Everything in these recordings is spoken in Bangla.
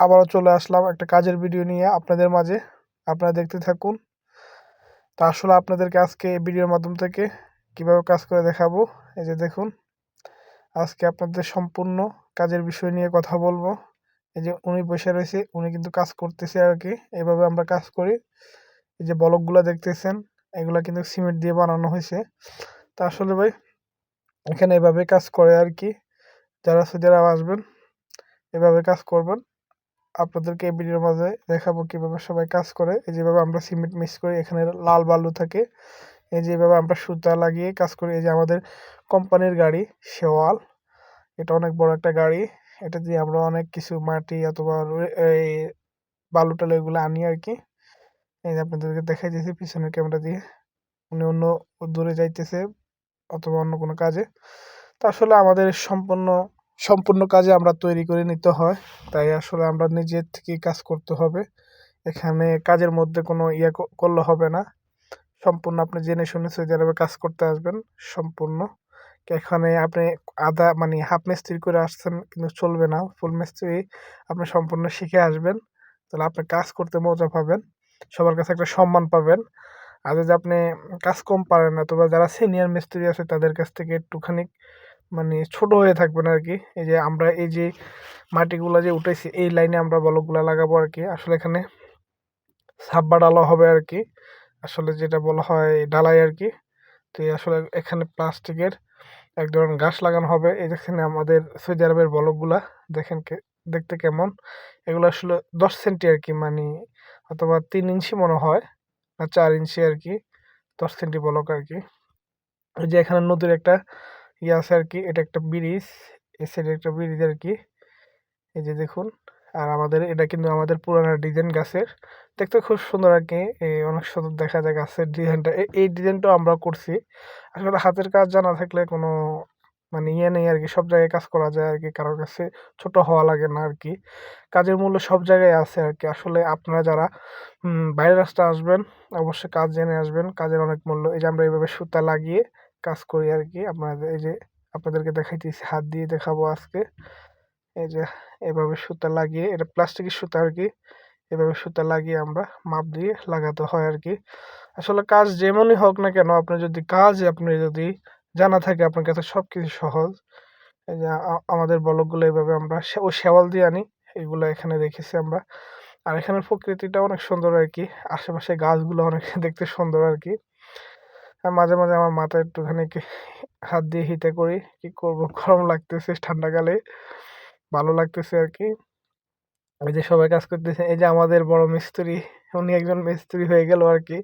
আবারও চলে আসলাম একটা কাজের ভিডিও নিয়ে আপনাদের মাঝে। আপনারা দেখতে থাকুন। তা আসলে আপনাদেরকে আজকে ভিডিওর মাধ্যম থেকে কীভাবে কাজ করে দেখাবো, এই যে দেখুন। আজকে আপনাদের সম্পূর্ণ কাজের বিষয় নিয়ে কথা বলব। এই যে উনি বসে রয়েছে, উনি কিন্তু কাজ করতেছে আর কি। এভাবে আমরা কাজ করি। এই যে বলকগুলো দেখতেছেন, এগুলো কিন্তু সিমেন্ট দিয়ে বানানো হয়েছে। তা আসলে ভাই, এখানে এভাবে কাজ করে আর কি। যারা যারা আসবেন, এভাবে কাজ করবেন। আপনাদেরকে এই ভিডিওর মাঝে দেখাবো কীভাবে সবাই কাজ করে। এই যেভাবে আমরা সিমেন্ট মিক্স করি, এখানে লাল বালু থাকে। এই যেভাবে আমরা সুতা লাগিয়ে কাজ করি, এই যে আমাদের কোম্পানির গাড়ি, শেওয়াল, এটা অনেক বড় একটা গাড়ি। এটা দিয়ে আমরা অনেক কিছু মাটি অথবা এই বালু টালু এগুলো আনি আর কি। এই যে আপনাদেরকে দেখাই দিয়েছি পিছনের ক্যামেরা দিয়ে। উনি অন্য দূরে যাইতেছে অথবা অন্য কোনো কাজে। তা আসলে আমাদের সম্পূর্ণ সম্পূর্ণ কাজে আমরা তৈরি করে নিতে হয়। তাই আসলে আমরা নিজের থেকেই কাজ করতে হবে। এখানে কাজের মধ্যে কোনো ইয়ে করলে হবে না। সম্পূর্ণ আপনি জেনে শুনে সৌদি আরবে কাজ করতে আসবেন, সম্পূর্ণ। এখানে আপনি আধা মানে হাফ মিস্ত্রি করে আসছেন কিন্তু চলবে না। ফুল মিস্ত্রি আপনি সম্পূর্ণ শিখে আসবেন। তাহলে আপনি কাজ করতে মজা পাবেন, সবার কাছে একটা সম্মান পাবেন। আর যদি আপনি কাজ কম পারেন অথবা যারা সিনিয়র মিস্ত্রি আছে তাদের কাছ থেকে একটুখানি মানে ছোট হয়ে থাকবে না আর কি এই যে আমরা এই যে মাটিগুলো যে উঠেছি এই লাইনে আমরা বলকগুলো লাগাবো আর কি আসলে এখানে সাব্বা ডালা হবে আর কি আসলে যেটা বলা হয় ডালাই আর কি তো আসলে এখানে প্লাস্টিকের এক ধরনের গাছ লাগানো হবে। এই যেখানে আমাদের সৌদি আরবের বলকগুলা, দেখেন দেখতে কেমন? এগুলো আসলে দশ সেন্টি আর কি মানে অথবা তিন ইঞ্চি মনে হয়, না চার ইঞ্চি আর কি দশ সেন্টি বলক আর কি ওই যে এখানে নদীর একটা ইয়ে আছে আর কি এটা একটা ব্রিজ, এই সাইডে একটা ব্রিজ আর কি এই যে দেখুন, আর আমাদের, এটা কিন্তু আমাদের পুরানো ডিজাইন গাছের। দেখতে খুব সুন্দর আর কি অনেক সুন্দর দেখা যায় গাছের ডিজাইনটা। এই ডিজাইনটাও আমরা করছি। আসলে হাতের কাজ জানা থাকলে কোনো মানে ইয়ে নেই আর কি সব জায়গায় কাজ করা যায় আর কি কারোর কাছে ছোট হওয়া লাগে না আর কি কাজের মূল্য সব জায়গায় আছে আর কি আসলে আপনারা যারা বাইরের রাস্তা আসবেন, অবশ্যই কাজ জেনে আসবেন, কাজের অনেক মূল্য। এই যে আমরা এইভাবে সুতা লাগিয়ে কাজ করি আর কি আপনাদের এই যে আপনাদেরকে দেখাইতেছি হাত দিয়ে দেখাবো আজকে। এই যে এভাবে সুতা লাগিয়ে, এটা প্লাস্টিকের সুতা আর কি এভাবে সুতা লাগিয়ে আমরা মাপ দিয়ে লাগাতে হয় আর কি আসলে কাজ যেমনই হোক না কেন আপনি যদি কাজ আপনি যদি জানা থাকে, আপনার কাছে সব কিছু সহজ আমাদের বলকগুলো এভাবে আমরা ও শেওয়াল দিয়ে আনি, এগুলো এখানে রেখেছি আমরা। আর এখানের প্রকৃতিটা অনেক সুন্দর আর কি আশেপাশে গাছগুলো অনেক দেখতে সুন্দর আর কি আর মাঝে মাঝে আমার মাথায় একটুখানি হাত দিয়ে হিতে করি, কি করব? গরম লাগতেছে ঠান্ডাকালে ভালো লাগতেছে আর কি। এই যে সবাই কাজ করতেছে, এই যে আমাদের বড় মিস্ত্রি, উনি একজন মিস্ত্রি হয়ে গেল আর কি।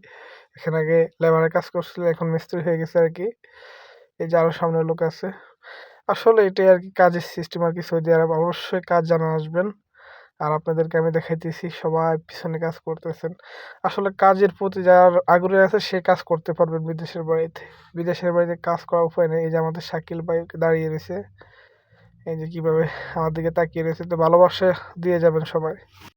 এখানে আগে লেবারের কাজ করছিল, এখন মিস্ত্রি হয়ে গেছে আর কি। এই যে আরও সামনে লোক আছে। আসলে এটাই আর কি, কাজের সিস্টেম আর কি সৌদি আরব। অবশ্যই কাজ জানা আসবেন। আর আপনাদেরকে আমি দেখাইতেছি সবাই পিছনে কাজ করতেছেন। আসলে কাজের প্রতি যার আগ্রহী আছে, সে কাজ করতে পারবেন বিদেশের বাড়িতে। বিদেশের বাড়িতে কাজ করার উপায় নেই। এই যে আমাদের শাকিল ভাই দাঁড়িয়ে রয়েছে। এই যে কীভাবে আমার দিকে তাকিয়ে রয়েছে। তো ভালোবাসা দিয়ে যাবেন সবাই।